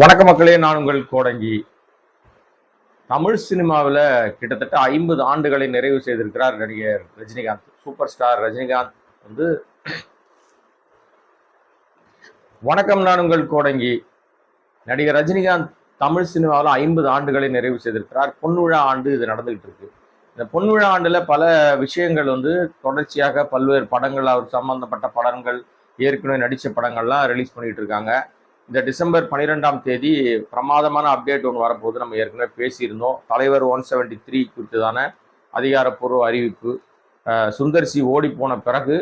வணக்க மக்களே நான் உங்கள் கோடங்கி. தமிழ் சினிமாவில் கிட்டத்தட்ட ஐம்பது ஆண்டுகளை நிறைவு செய்திருக்கிறார் நடிகர் ரஜினிகாந்த் சூப்பர் ஸ்டார் ரஜினிகாந்த் வந்து. வணக்கம் நான் உங்கள் கோடங்கி. நடிகர் ரஜினிகாந்த் தமிழ் சினிமாவில் ஐம்பது ஆண்டுகளை நிறைவு செய்திருக்கிறார். பொன்விழா ஆண்டு இது நடந்துகிட்டு இருக்கு. இந்த பொன்விழா ஆண்டில் பல விஷயங்கள் வந்து தொடர்ச்சியாக பல்வேறு படங்கள் அவர் சம்பந்தப்பட்ட படங்கள் ஏற்கனவே நடித்த படங்கள்லாம் ரிலீஸ் பண்ணிட்டு இருக்காங்க. இந்த டிசம்பர் பன்னிரெண்டாம் தேதி பிரமாதமான அப்டேட் ஒன்று வரும்போது நம்ம ஏற்கனவே பேசியிருந்தோம். தலைவர் ஒன் செவன்டி த்ரீ குறித்ததான அதிகாரப்பூர்வ அறிவிப்பு. சுந்தர் சி ஓடி போன பிறகு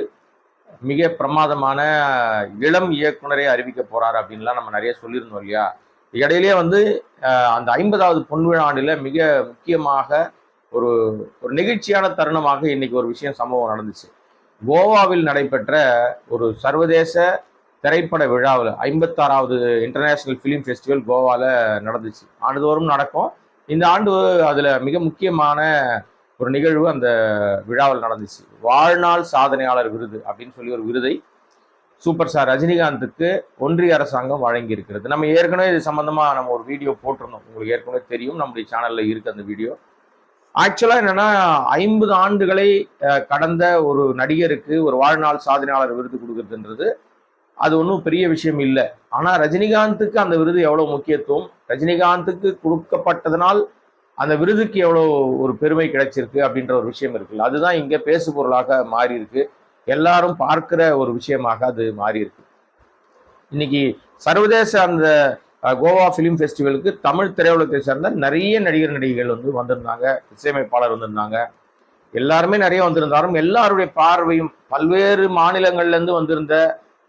மிக பிரமாதமான இளம் இயக்குனரே அறிவிக்க போறாரு அப்படின்லாம் நம்ம நிறைய சொல்லியிருந்தோம் இல்லையா? இடையிலேயே வந்து அந்த ஐம்பதாவது பொன்விழா ஆண்டில் மிக முக்கியமாக ஒரு ஒரு நெகிழ்ச்சியான தருணமாக இன்னைக்கு ஒரு விஷயம் சம்பவம் நடந்துச்சு. கோவாவில் நடைபெற்ற ஒரு சர்வதேச திரைப்பட விழாவில் ஐம்பத்தாறாவது இன்டர்நேஷ்னல் ஃபிலிம் ஃபெஸ்டிவல் கோவாவில் நடந்துச்சு. ஆண்டுதோறும் நடக்கும். இந்த ஆண்டு அதில் மிக முக்கியமான ஒரு நிகழ்வு அந்த விழாவில் நடந்துச்சு. வாழ்நாள் சாதனையாளர் விருது அப்படின்னு சொல்லி ஒரு விருதை சூப்பர் ஸ்டார் ரஜினிகாந்துக்கு ஒன்றிய அரசாங்கம் வழங்கி இருக்கிறது நம்ம ஏற்கனவே இது சம்மந்தமாக நம்ம ஒரு வீடியோ போட்டிருந்தோம். உங்களுக்கு ஏற்கனவே தெரியும். நம்முடைய சேனலில் இருக்குது அந்த வீடியோ. ஆக்சுவலாக என்னென்னா ஐம்பது ஆண்டுகளை கடந்த ஒரு நடிகருக்கு ஒரு வாழ்நாள் சாதனையாளர் விருது கொடுக்குறதுன்றது அது ஒன்றும் பெரிய விஷயம் இல்லை. ஆனால் ரஜினிகாந்துக்கு அந்த விருது எவ்வளோ முக்கியத்துவம்? ரஜினிகாந்துக்கு கொடுக்கப்பட்டதனால் அந்த விருதுக்கு எவ்வளோ ஒரு பெருமை கிடைச்சிருக்கு அப்படின்ற ஒரு விஷயம் இருக்குல்ல. அதுதான் இங்கே பேசு பொருளாக மாறி இருக்கு எல்லாரும் பார்க்கிற ஒரு விஷயமாக அது மாறி இருக்கு இன்னைக்கு சர்வதேச அந்த கோவா ஃபிலிம் ஃபெஸ்டிவலுக்கு தமிழ் திரையுலகத்தை சேர்ந்த நிறைய நடிகர் நடிகைகள் வந்து வந்திருந்தாங்க. இசையமைப்பாளர் வந்திருந்தாங்க. எல்லாருமே நிறைய வந்திருந்தாலும் எல்லாருடைய பார்வையும் பல்வேறு மாநிலங்கள்லேருந்து வந்திருந்த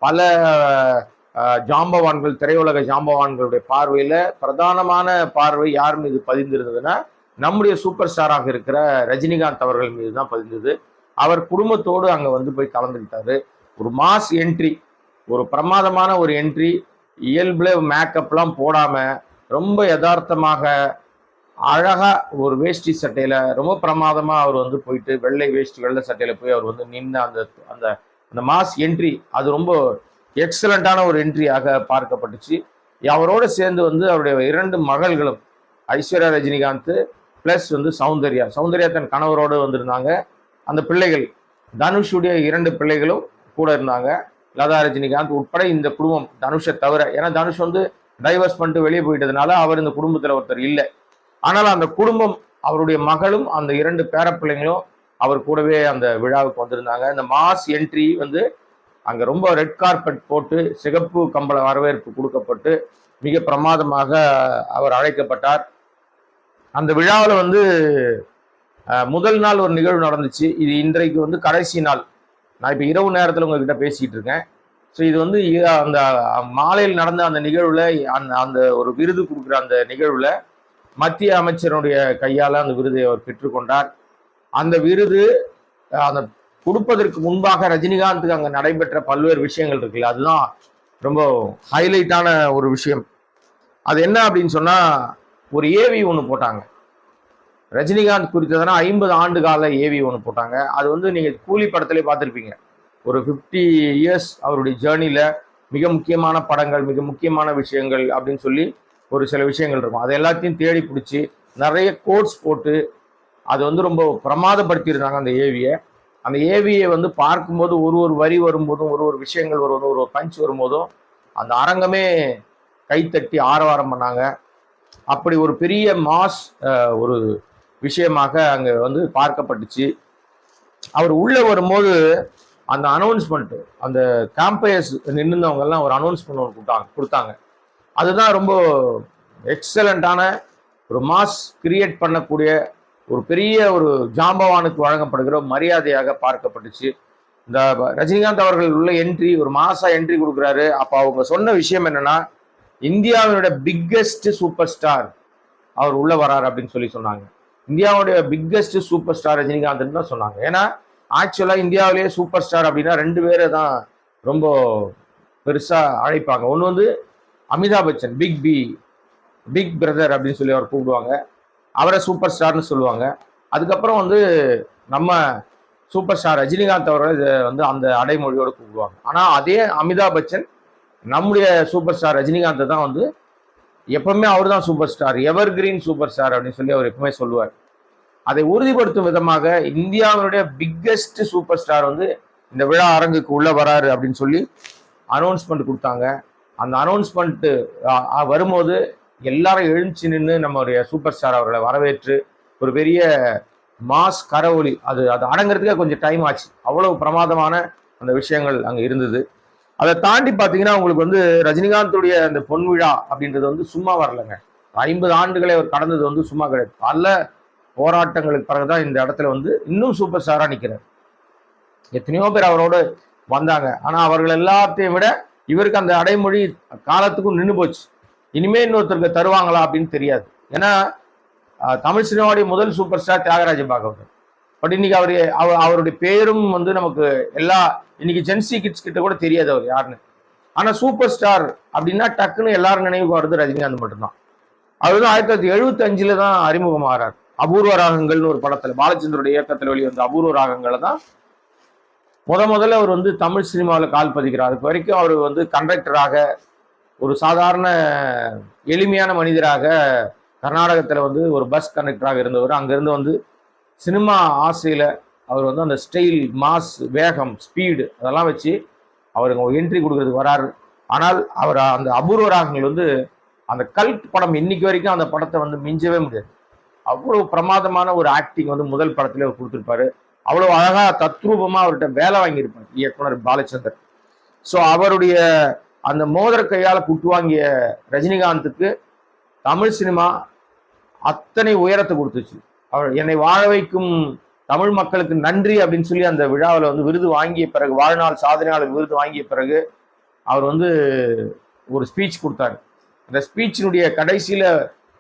பல ஜாம்பவான்கள் திரையுலக ஜாம்பவான்களுடைய பார்வையில பிரதானமான பார்வை யார் மீது பதிந்திருந்ததுன்னா நம்முடைய சூப்பர் ஸ்டாராக இருக்கிற ரஜினிகாந்த் அவர்கள் மீது தான் பதிந்தது. அவர் குடும்பத்தோடு அங்கே வந்து போய் கலந்துக்கிட்டாரு. ஒரு மாஸ் என்ட்ரி ஒரு பிரமாதமான ஒரு என்ட்ரி இயல்பில் மேக்கப்லாம் போடாமல் ரொம்ப யதார்த்தமாக அழகாக ஒரு வேஷ்டி சட்டையில் ரொம்ப பிரமாதமாக அவர் வந்து போயிட்டு வெள்ளை வேஷ்டி வெள்ளை சட்டையில் போய் அவர் வந்து நின்று அந்த அந்த அந்த மாஸ் என்ட்ரி அது ரொம்ப எக்ஸலண்ட்டான ஒரு என்ட்ரியாக பார்க்கப்பட்டுச்சு. அவரோட சேர்ந்து வந்து அவருடைய இரண்டு மகள்களும் ஐஸ்வர்யா ரஜினிகாந்த் ப்ளஸ் வந்து சௌந்தர்யா. சௌந்தர்யா தன் கணவரோடு வந்திருந்தாங்க. அந்த பிள்ளைகள் தனுஷுடைய இரண்டு பிள்ளைகளும் கூட இருந்தாங்க. லதா ரஜினிகாந்த் உட்பட இந்த குடும்பம் தனுஷை தவிர ஏன்னா தனுஷ் வந்து டைவர்ஸ் பண்ணிட்டு வெளியே போயிட்டதுனால அவர் இந்த குடும்பத்தில் ஒருத்தர் இல்லை. ஆனால் அந்த குடும்பம் அவருடைய மகளும் அந்த இரண்டு பேரப்பிள்ளைங்களும் அவர் கூடவே அந்த விழாவுக்கு வந்திருந்தாங்க. இந்த மாஸ் என்ட்ரி வந்து அங்கே ரொம்ப ரெட் கார்பெட் போட்டு சிகப்பு கம்பள வரவேற்பு கொடுக்கப்பட்டு மிக பிரமாதமாக அவர் அழைக்கப்பட்டார். அந்த விழாவில் வந்து முதல் நாள் ஒரு நிகழ்வு நடந்துச்சு. இது இன்றைக்கு வந்து கடைசி நாள். நான் இப்போ இரவு நேரத்தில் உங்ககிட்ட பேசிகிட்டு இருக்கேன். ஸோ இது வந்து அந்த மாலையில் நடந்த அந்த நிகழ்வுல அந்த அந்த ஒரு விருது கொடுக்குற அந்த நிகழ்வில் மத்திய அமைச்சருடைய கையால் அந்த விருதை அவர் பெற்றுக்கொண்டார். அந்த விருது அந்த கொடுப்பதற்கு முன்பாக ரஜினிகாந்துக்கு அங்கே நடைபெற்ற பல்வேறு விஷயங்கள் இருக்குல்ல அதுதான் ரொம்ப ஹைலைட்டான ஒரு விஷயம். அது என்ன அப்படின்னு சொன்னால் ஒரு ஏவி ஒன்று போட்டாங்க. ரஜினிகாந்த் குறித்ததுனா ஐம்பது ஆண்டு கால ஏவி ஒன்று போட்டாங்க. அது வந்து நீங்கள் கூலி படத்திலே பார்த்துருப்பீங்க. ஒரு ஃபிஃப்டி இயர்ஸ் அவருடைய ஜேர்னியில் மிக முக்கியமான படங்கள் மிக முக்கியமான விஷயங்கள் அப்படின்னு சொல்லி ஒரு சில விஷயங்கள் இருக்கும். அது எல்லாத்தையும் தேடி பிடிச்சி நிறைய கோட்ஸ் போட்டு அது வந்து ரொம்ப பிரமாதப்படுத்தியிருந்தாங்க அந்த ஏவியை அந்த ஏவியை வந்து பார்க்கும்போது ஒரு ஒரு வரி வரும்போதும் ஒரு ஒரு விஷயங்கள் வரும்போதும் ஒரு ஒரு பஞ்ச் வரும்போதும் அந்த அரங்கமே கைத்தட்டி ஆரவாரம் பண்ணாங்க. அப்படி ஒரு பெரிய மாஸ் ஒரு விஷயமாக அங்கே வந்து பார்க்கப்பட்டுச்சு. அவர் உள்ளே வரும்போது அந்த அனௌன்ஸ்மெண்ட் அந்த கேம்பயர்ஸ் நின்றுந்தவங்கெல்லாம் ஒரு அனௌன்ஸ்மெண்ட் ஒன்று கொடுத்தாங்க கொடுத்தாங்க. அதுதான் ரொம்ப எக்ஸலண்ட்டான ஒரு மாஸ் கிரியேட் பண்ணக்கூடிய ஒரு பெரிய ஒரு ஜாம்பவானுக்கு வழங்கப்படுகிற மரியாதையாக பார்க்கப்பட்டுச்சு. இந்த ரஜினிகாந்த் அவர்கள் உள்ள என்ட்ரி ஒரு மாசா என்ட்ரி கொடுக்குறாரு. அப்போ அவங்க சொன்ன விஷயம் என்னன்னா இந்தியாவினுடைய பிக்கெஸ்ட் சூப்பர் ஸ்டார் அவர் உள்ள வராரு அப்படின்னு சொல்லி சொன்னாங்க. இந்தியாவுடைய பிக்கெஸ்ட் சூப்பர் ஸ்டார் ரஜினிகாந்த்னு தான் சொன்னாங்க. ஏன்னா ஆக்சுவலாக இந்தியாவிலேயே சூப்பர் ஸ்டார் அப்படின்னா ரெண்டு பேரை தான் ரொம்ப பெருசாக அழைப்பாங்க. ஒன்று வந்து Amitabh Bachchan big B big brother அப்படின்னு சொல்லி அவர் கூப்பிடுவாங்க. அவரை சூப்பர் ஸ்டார்னு சொல்லுவாங்க. அதுக்கப்புறம் வந்து நம்ம சூப்பர் ஸ்டார் ரஜினிகாந்த் அவர்களை இதை வந்து அந்த அடைமொழியோடு கூப்பிடுவாங்க. ஆனால் அதே அமிதாப் பச்சன் நம்முடைய சூப்பர் ஸ்டார் ரஜினிகாந்தை தான் வந்து எப்பவுமே அவர் தான் super star evergreen super star அப்படின்னு சொல்லி அவர் எப்பவுமே சொல்லுவார். அதை உறுதிப்படுத்தும் விதமாக இந்தியாவினுடைய பிக்கெஸ்ட் சூப்பர் ஸ்டார் வந்து இந்த விழா அரங்குக்கு உள்ளே வராரு அப்படின்னு சொல்லி அனௌன்ஸ்மெண்ட் கொடுத்தாங்க. அந்த அனௌன்ஸ்மெண்ட்டு வரும்போது எல்லாரும் எழுந்துச்சு நின்று நம்மளுடைய சூப்பர் ஸ்டார் அவர்களை வரவேற்று ஒரு பெரிய மாஸ் கரவொலி அது அது அடங்குறதுக்கே கொஞ்சம் டைம் ஆச்சு. அவ்வளவு பிரமாதமான அந்த விஷயங்கள் அங்கே இருந்தது. அதை தாண்டி பார்த்தீங்கன்னா உங்களுக்கு வந்து ரஜினிகாந்துடைய அந்த பொன் விழா அப்படின்றது வந்து சும்மா வரலங்க. ஐம்பது ஆண்டுகளை அவர் கடந்தது வந்து சும்மா கிடையாது. பல போராட்டங்களுக்கு பிறகுதான் இந்த இடத்துல வந்து இன்னும் சூப்பர் ஸ்டாராக நிற்கிறார் எத்தனையோ பேர் அவரோடு வந்தாங்க. ஆனால் அவர்கள் எல்லாத்தையும் விட இவருக்கு அந்த அடைமொழி காலத்துக்கும் நின்று போச்சு. இனிமே இன்னொருத்தருக்கு தருவாங்களா அப்படின்னு தெரியாது. ஏன்னா தமிழ் சினிமாவுடைய முதல் super star Thyagaraja Bhagavathar but இன்னைக்கு அவர் அவர் அவருடைய பேரும் வந்து நமக்கு எல்லா இன்னைக்கு ஜென்சி கிட்ஸ் கிட்ட கூட தெரியாது அவர் யாருன்னு. ஆனால் சூப்பர் ஸ்டார் அப்படின்னா டக்குன்னு எல்லாரும் நினைவுக்கு வருது ரஜினிகாந்த் மட்டும்தான். அவர் வந்து ஆயிரத்தி தொள்ளாயிரத்தி எழுபத்தி அஞ்சுல தான் அறிமுகமாகிறார் அபூர்வ ராகங்கள்னு ஒரு படத்தில் பாலச்சந்தருடைய இயக்கத்தில் வெளிவந்த அபூர்வ ராகங்களை தான் முத முதல்ல அவர் வந்து தமிழ் சினிமாவில் கால் பதிக்கிறார். அதுக்கு வரைக்கும் அவர் வந்து கண்டக்டராக ஒரு சாதாரண எளிமையான மனிதராக கர்நாடகத்தில் வந்து ஒரு பஸ் கண்டக்டராக இருந்தவர். அங்கேருந்து வந்து சினிமா ஆசையில் அவர் வந்து அந்த ஸ்டைல் மாஸ் வேகம் ஸ்பீடு அதெல்லாம் வச்சு அவருக்கு என்ட்ரி கொடுக்கறதுக்கு வராரு. ஆனால் அவர் அந்த அபூர்வ ராகங்கள் வந்து அந்த கல்ட் படம் இன்னைக்கு வரைக்கும் அந்த படத்தை வந்து மிஞ்சவே முடியாது. அவ்வளோ பிரமாதமான ஒரு ஆக்டிங் வந்து முதல் படத்துல அவர் கொடுத்துருப்பாரு. அவ்வளோ அழகாக தத்ரூபமாக அவர்கிட்ட வேலை வாங்கியிருப்பார் இயக்குனர் பாலச்சந்தர். ஸோ அவருடைய அந்த மோதிர கையால் குட்டு வாங்கிய ரஜினிகாந்துக்கு தமிழ் சினிமா அத்தனை உயரத்தை கொடுத்துச்சு. அவர் என்னை வாழ வைக்கும் தமிழ் மக்களுக்கு நன்றி அப்படின்னு சொல்லி அந்த விழாவில் வந்து விருது வாங்கிய பிறகு வாழ்நாள் சாதனையாளர் விருது வாங்கிய பிறகு அவர் வந்து ஒரு ஸ்பீச் கொடுத்தாரு. அந்த ஸ்பீச்சினுடைய கடைசியில்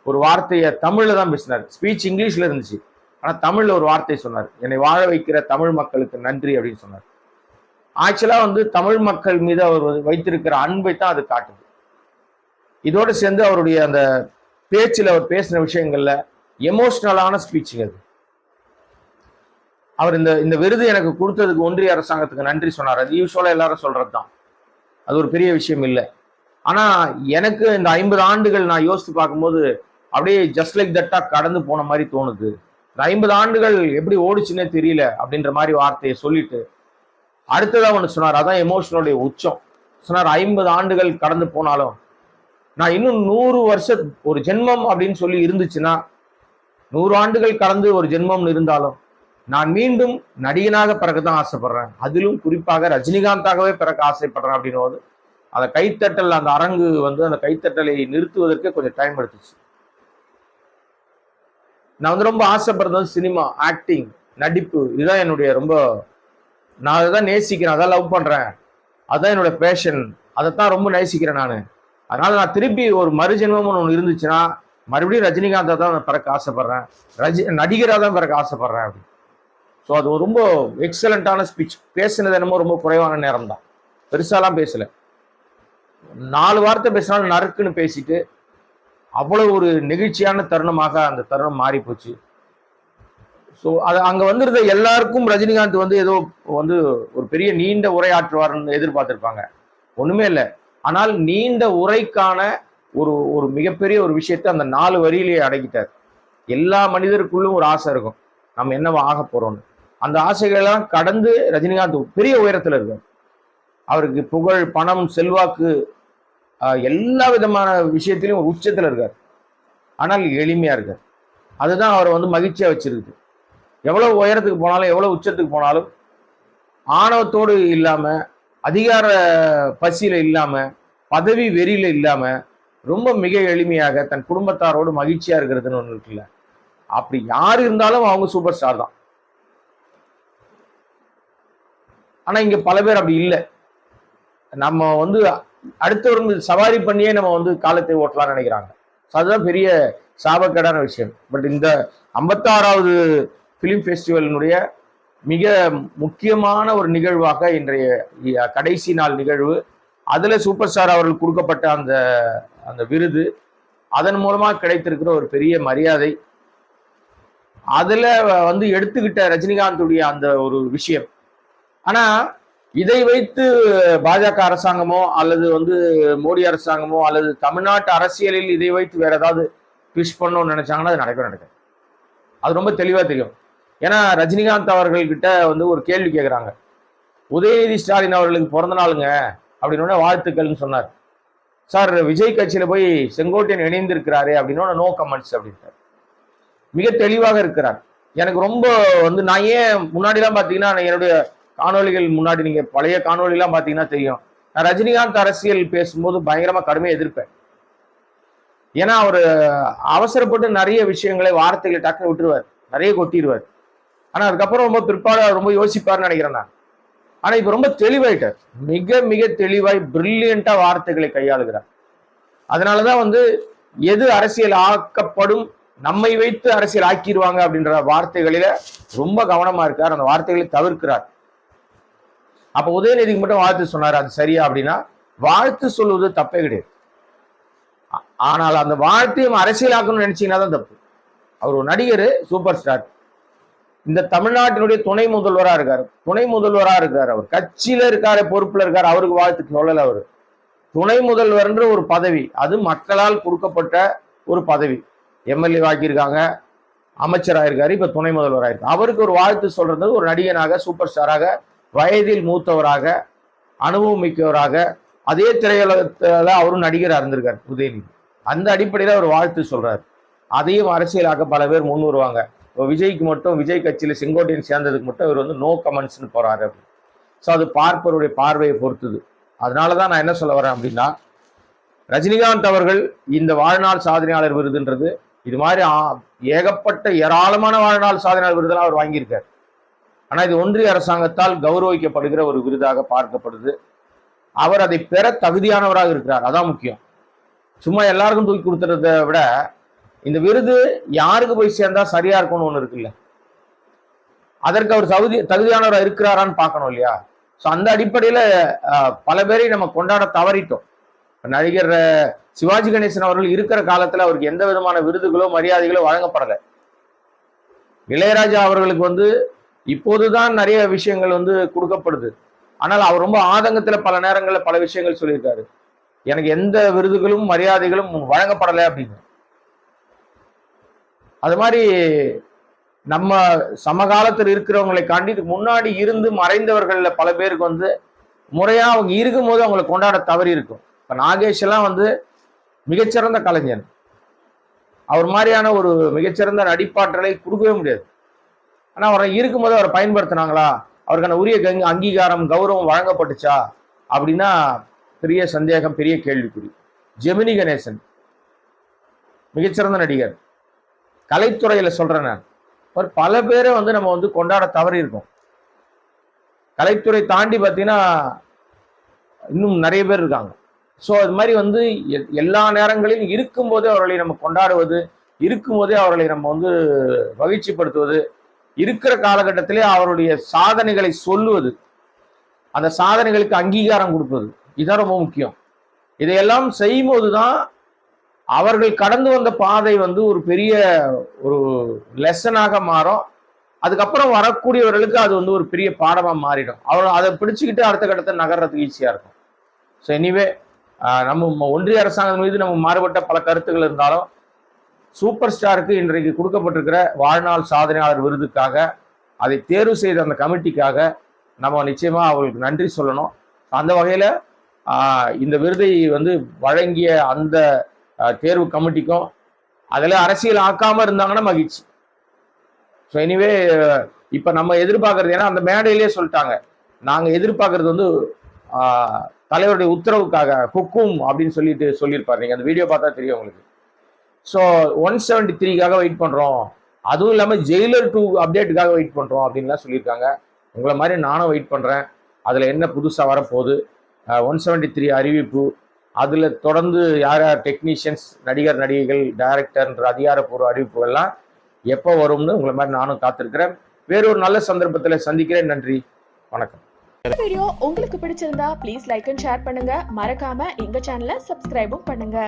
ஒரு வார்த்தையை தமிழில் தான் பேசினார். ஸ்பீச் இங்கிலீஷில் இருந்துச்சு. ஆனால் தமிழில் ஒரு வார்த்தை சொன்னார். என்னை வாழ வைக்கிற தமிழ் மக்களுக்கு நன்றி அப்படின்னு சொன்னார். ஆக்சுவலா வந்து தமிழ் மக்கள் மீது அவர் வைத்திருக்கிற அன்பை தான் அது காட்டுது. இதோடு சேர்ந்து அவருடைய அந்த பேச்சில் அவர் பேசின விஷயங்கள்ல எமோஷ்னலான ஸ்பீச்சுங்க அது அவர் இந்த இந்த விருது எனக்கு கொடுத்ததுக்கு ஒன்றிய அரசாங்கத்துக்கு நன்றி சொன்னார். அது யூஸ்வலாக எல்லாரும் சொல்றது தான் அது ஒரு பெரிய விஷயம் இல்லை. ஆனா எனக்கு இந்த ஐம்பது ஆண்டுகள் நான் யோசித்து பார்க்கும்போது அப்படியே ஜஸ்ட் லைக் தட்டா கடந்து போன மாதிரி தோணுது. இந்த ஐம்பது ஆண்டுகள் எப்படி ஓடிச்சுன்னே தெரியல அப்படின்ற மாதிரி வார்த்தையை சொல்லிட்டு அடுத்ததாக ஒன்று சொன்னார். அதான் எமோஷனுடைய உச்சம். சொன்னார் ஐம்பது ஆண்டுகள் கடந்து போனாலும் நான் இன்னும் நூறு வருஷ ஒரு ஜென்மம் அப்படின்னு சொல்லி இருந்துச்சுன்னா நூறு ஆண்டுகள் கடந்து ஒரு ஜென்மம்னு இருந்தாலும் நான் மீண்டும் நடிகனாக பிறக்க தான் ஆசைப்படுறேன். அதிலும் குறிப்பாக ரஜினிகாந்தாகவே பிறக்க ஆசைப்படுறேன் அப்படின்னு போது அந்த கைத்தட்டல் அந்த அரங்கு வந்து அந்த கைத்தட்டலை நிறுத்துவதற்கே கொஞ்சம் டைம் எடுத்துச்சு. நான் வந்து ரொம்ப ஆசைப்படுறது சினிமா ஆக்டிங் நடிப்பு இதுதான் என்னுடைய ரொம்ப நான் அதை தான் நேசிக்கிறேன் அதான் லவ் பண்ணுறேன் அதுதான் என்னோட பேஷன் அதை தான் ரொம்ப நேசிக்கிறேன் நான். அதனால் நான் திருப்பி ஒரு மறுஜென்மம் ஒன்று இருந்துச்சுன்னா மறுபடியும் ரஜினிகாந்தை தான் நான் பிறக்க ஆசைப்பட்றேன். ரஜி நடிகராக தான் பிறக்க ஆசைப்பட்றேன் அப்படி ஸோ அது ரொம்ப எக்ஸலண்ட்டான ஸ்பீச் பேசுனது என்னமோ ரொம்ப குறைவான நேரம் தான் பெருசாலாம் பேசல. நாலு வார்த்தை பேசினாலும் நறுக்குன்னு பேசிட்டு அவ்வளோ ஒரு நெகிழ்ச்சியான தருணமாக அந்த தருணம் மாறி போச்சு ஸோ அது அங்கே வந்திருந்த எல்லாருக்கும் ரஜினிகாந்த் வந்து ஏதோ வந்து ஒரு பெரிய நீண்ட உரையாற்றுவார்னு எதிர்பார்த்துருப்பாங்க. ஒன்றுமே இல்லை. ஆனால் நீண்ட உரைக்கான ஒரு ஒரு மிகப்பெரிய ஒரு விஷயத்தை அந்த நாலு வரியிலேயே அடக்கிட்டார். எல்லா மனிதருக்குள்ளும் ஒரு ஆசை இருக்கும். நம்ம என்னவா ஆக போறோம்னு. அந்த ஆசைகளெல்லாம் கடந்து ரஜினிகாந்த் பெரிய உயரத்தில் இருக்கார். அவருக்கு புகழ் பணம் செல்வாக்கு எல்லா விதமான விஷயத்திலையும் ஒரு இருக்கார். ஆனால் எளிமையாக இருக்கார். அதுதான் அவரை வந்து மகிழ்ச்சியாக வச்சிருக்குது. எவ்வளவு உயரத்துக்கு போனாலும் எவ்வளவு உச்சத்துக்கு போனாலும் ஆணவத்தோடு இல்லாம அதிகார பசியில இல்லாம பதவி வெறியில இல்லாம ரொம்ப மிக எளிமையாக தன் குடும்பத்தாரோடு மகிழ்ச்சியா இருக்கிறதுன்னு ஒன்று இருக்குல்ல. அப்படி யார் இருந்தாலும் அவங்க சூப்பர் ஸ்டார் தான். ஆனா இங்க பல பேர் அப்படி இல்லை. நம்ம வந்து அடுத்தவர்கள் சவாரி பண்ணியே நம்ம வந்து காலத்தை ஓட்டலாம்னு நினைக்கிறாங்க. அதுதான் பெரிய சாபக்கேடான விஷயம். பட் இந்த ஐம்பத்தாறாவது ஃபிலிம் ஃபெஸ்டிவலினுடைய மிக முக்கியமான ஒரு நிகழ்வாக இன்றைய கடைசி நாள் நிகழ்வு. அதில் சூப்பர் ஸ்டார் அவர்கள் கொடுக்கப்பட்ட அந்த அந்த விருது அதன் மூலமாக கிடைத்திருக்கிற ஒரு பெரிய மரியாதை. அதில் வந்து எடுத்துக்கிட்ட ரஜினிகாந்துடைய அந்த ஒரு விஷயம். ஆனால் இதை வைத்து பாஜக அரசாங்கமோ அல்லது வந்து மோடி அரசாங்கமோ அல்லது தமிழ்நாட்டு அரசியலில் இதை வைத்து வேற ஏதாவது பிஷ் பண்ணணும்னு நினைச்சாங்கன்னா அது நடக்க நடக்கும் அது ரொம்ப தெளிவாக தெரியும். ஏன்னா ரஜினிகாந்த் அவர்கள்கிட்ட வந்து ஒரு கேள்வி கேட்குறாங்க உதயநிதி ஸ்டாலின் அவர்களுக்கு பிறந்த நாளுங்க அப்படின்னு வாழ்த்துக்கள்னு சொன்னார். சார் விஜய் கட்சியில் போய் செங்கோட்டையன் இணைந்திருக்கிறாரு அப்படின்னு நோ கமெண்ட்ஸ் அப்படின்ட்டார். மிக தெளிவாக இருக்கிறார். எனக்கு ரொம்ப வந்து நான் ஏன் முன்னாடிலாம் பார்த்தீங்கன்னா என்னுடைய காணொளிகள் முன்னாடி நீங்கள் பழைய காணொலிலாம் பார்த்தீங்கன்னா தெரியும். நான் ரஜினிகாந்த் அரசியல் பேசும்போது பயங்கரமாக கடுமையாக எதிர்ப்பேன். ஏன்னா அவர் அவசரப்பட்டு நிறைய விஷயங்களை வார்த்தைகளை டக்குன்னு விட்டுருவார். நிறைய கொட்டிடுவார் ஆனா அதுக்கப்புறம் ரொம்ப பிற்பாடு அவர் ரொம்ப யோசிப்பார்னு நினைக்கிறேன் நான். ஆனா இப்ப ரொம்ப தெளிவாயிட்டார் மிக மிக தெளிவாய் பிரில்லியண்டா வார்த்தைகளை கையாளுகிறார். அதனாலதான் வந்து எது அரசியல் ஆக்கப்படும் நம்மை வைத்து அரசியல் ஆக்கிடுவாங்க அப்படின்ற வார்த்தைகளில ரொம்ப கவனமா இருக்கார். அந்த வார்த்தைகளை தவிர்க்கிறார். அப்ப உதயநிதிக்கு மட்டும் வாழ்த்து சொன்னார் அது சரியா? அப்படின்னா வாழ்த்து சொல்வது தப்பே கிடையாது. ஆனால் அந்த வாழ்த்தையும் அரசியலாக்கணும்னு நினைச்சீங்கன்னா தான் தப்பு. அவர் ஒரு நடிகர் சூப்பர் ஸ்டார். இந்த தமிழ்நாட்டினுடைய துணை முதல்வரா இருக்காரு. துணை முதல்வரா இருக்காரு அவர். கட்சியில இருக்காரு பொறுப்புல இருக்காரு. அவருக்கு வாழ்த்து சொல்லல அவர். துணை முதல்வர்ன்ற ஒரு பதவி அது மக்களால் கொடுக்கப்பட்ட ஒரு பதவி. எம்எல்ஏ ஆக்கியிருக்காங்க அமைச்சராக இருக்காரு இப்ப துணை முதல்வராக இருக்கு அவருக்கு ஒரு வாழ்த்து சொல்றது ஒரு நடிகனாக சூப்பர் ஸ்டாராக வயதில் மூத்தவராக அனுபவம் மிக்கவராக அதே திரையுலகத்துல அவரும் நடிகராக இருந்திருக்காரு உதயநிதி. அந்த அடிப்படையில் அவர் வாழ்த்து சொல்றாரு. அதையும் அரசியலாக்க பல பேர் முன் வருவாங்க விஜய்க்கு மட்டும் விஜய் கட்சியில் செங்கோட்டையன் சேர்ந்ததுக்கு மட்டும் இவர் வந்து நோ கமெண்ட்ஸ்னு போறாரு ஸோ அது பார்ப்பவருடைய பார்வையை பொறுத்தது. அதனால தான் நான் என்ன சொல்ல வரேன் அப்படின்னா ரஜினிகாந்த் அவர்கள் இந்த வாழ்நாள் சாதனையாளர் விருதுன்றது இது மாதிரி ஏகப்பட்ட ஏராளமான வாழ்நாள் சாதனையாளர் விருதெல்லாம் அவர் வாங்கியிருக்கார். ஆனால் இது ஒன்றிய அரசாங்கத்தால் கௌரவிக்கப்படுகிற ஒரு விருதாக பார்க்கப்படுது. அவர் அதை பெற தகுதியானவராக இருக்கிறார். அதான் முக்கியம். சும்மா எல்லாருக்கும் தூக்கி கொடுத்துறத விட இந்த விருது யாருக்கு போய் சேர்ந்தா சரியா இருக்கும்னு ஒண்ணு இருக்குல்ல? அதற்கு அவர் தகுதி தகுதியானவராக இருக்கிறாரான்னு பார்க்கணும் இல்லையா? ஸோ அந்த அடிப்படையில பல பேரை நம்ம கொண்டாட தவறிட்டோம். நடிகர் சிவாஜி கணேசன் அவர்கள் இருக்கிற காலத்துல அவருக்கு எந்த விதமான விருதுகளோ மரியாதைகளோ வழங்கப்படலை. இளையராஜா அவர்களுக்கு வந்து இப்போதுதான் நிறைய விஷயங்கள் வந்து கொடுக்கப்படுது. ஆனால் அவர் ரொம்ப ஆதங்கத்துல பல நேரங்கள்ல பல விஷயங்கள் சொல்லியிருக்காரு. எனக்கு எந்த விருதுகளும் மரியாதைகளும் வழங்கப்படலை அப்படின்னு அது மாதிரி நம்ம சமகாலத்தில் இருக்கிறவங்களை காண்டி முன்னாடி இருந்து மறைந்தவர்களில் பல பேருக்கு வந்து முறையாக அவங்க இருக்கும்போது அவங்களை கொண்டாட தவறி இருக்கும். இப்போ நாகேஷ் எல்லாம் வந்து மிகச்சிறந்த கலைஞர் அவர் மாதிரியான ஒரு மிகச்சிறந்த நடிப்பாற்றலை கொடுக்கவே முடியாது. ஆனால் அவரை இருக்கும்போது அவரை பயன்படுத்தினாங்களா? அவருக்கான உரிய கங்க- அங்கீகாரம் கௌரவம் வழங்கப்பட்டுச்சா? அப்படின்னா பெரிய சந்தேகம் பெரிய கேள்விக்குறி. ஜெமினி கணேசன். மிகச்சிறந்த நடிகர். கலைத்துறையில் சொல்கிறேன் நான். ஒரு பல பேரை வந்து நம்ம வந்து கொண்டாட தவறி இருக்கோம். கலைத்துறை தாண்டி பார்த்தீங்கன்னா இன்னும் நிறைய பேர் இருக்காங்க. ஸோ அது மாதிரி வந்து எல்லா நேரங்களிலும் இருக்கும்போதே அவர்களை நம்ம கொண்டாடுவது இருக்கும்போதே அவர்களை நம்ம வந்து மகிழ்ச்சிப்படுத்துவது இருக்கிற காலகட்டத்திலே அவருடைய சாதனைகளை சொல்லுவது அந்த சாதனைகளுக்கு அங்கீகாரம் கொடுப்பது இதுதான் ரொம்ப முக்கியம். இதையெல்லாம் செய்யும்போது தான் அவர்கள் கடந்து வந்த பாதை வந்து ஒரு பெரிய ஒரு லெசனாக மாறும். அதுக்கப்புறம் வரக்கூடியவர்களுக்கு அது வந்து ஒரு பெரிய பாடமாக மாறிடும். அவர் அதை பிடிச்சிக்கிட்டு அடுத்த கட்டத்தை நகர்றதுக்கு ஈஸியாக இருக்கும். ஸோ எனிவே நம்ம ம- ஒன்றிய அரசாங்கம் மீது நம்ம மாறுபட்ட பல கருத்துக்கள் இருந்தாலும் சூப்பர் ஸ்டாருக்கு இன்றைக்கு கொடுக்கப்பட்டிருக்கிற வாழ்நாள் சாதனையாளர் விருதுக்காக அதை தேர்வு செய்த அந்த கமிட்டிக்காக நம்ம நிச்சயமாக அவங்களுக்கு நன்றி சொல்லணும். அந்த வகையில் இந்த விருதை வந்து வழங்கிய அந்த தேர்வு கமிட்டிக்கும் அதில் அரசியல் ஆக்காம இருந்தாங்கன்னா மகிழ்ச்சி. ஸோ எனிவே இப்போ நம்ம எதிர்பார்க்கறது ஏன்னா அந்த மேடையிலே சொல்லிட்டாங்க. நாங்கள் எதிர்பார்க்கறது வந்து தலைவருடைய உத்தரவுக்காக ஹுக்கும் அப்படின்னு சொல்லிட்டு சொல்லியிருப்பாரு. நீங்கள் அந்த வீடியோ பார்த்தா தெரியும் உங்களுக்கு. ஸோ ஒன் செவன்டி த்ரீக்காக வெயிட் பண்ணுறோம் அதுவும் இல்லாமல் ஜெயிலர் டூ அப்டேட்டுக்காக வெயிட் பண்ணுறோம் அப்படின்லாம் சொல்லியிருக்காங்க. உங்களை மாதிரி நானும் வெயிட் பண்ணுறேன் அதில் என்ன புதுசாக வரப்போகுது? ஒன் செவன்டி த்ரீ அறிவிப்பு அதில் தொடர்ந்து யார் யார் டெக்னீஷியன்ஸ் நடிகர் நடிகைகள் டைரக்டர்ன்ற அதிகாரப்பூர்வ அறிவிப்புகள்லாம் எப்போ வரும்னு உங்களை மாதிரி நானும் காத்திருக்கிறேன். வேறொரு நல்ல சந்தர்ப்பத்தில் சந்திக்கிறேன். நன்றி. வணக்கம். வீடியோ உங்களுக்கு பிடிச்சிருந்தா ப்ளீஸ் லைக் அண்ட் ஷேர் பண்ணுங்க. மறக்காம எங்க சேனலை சப்ஸ்கிரைபும் பண்ணுங்க.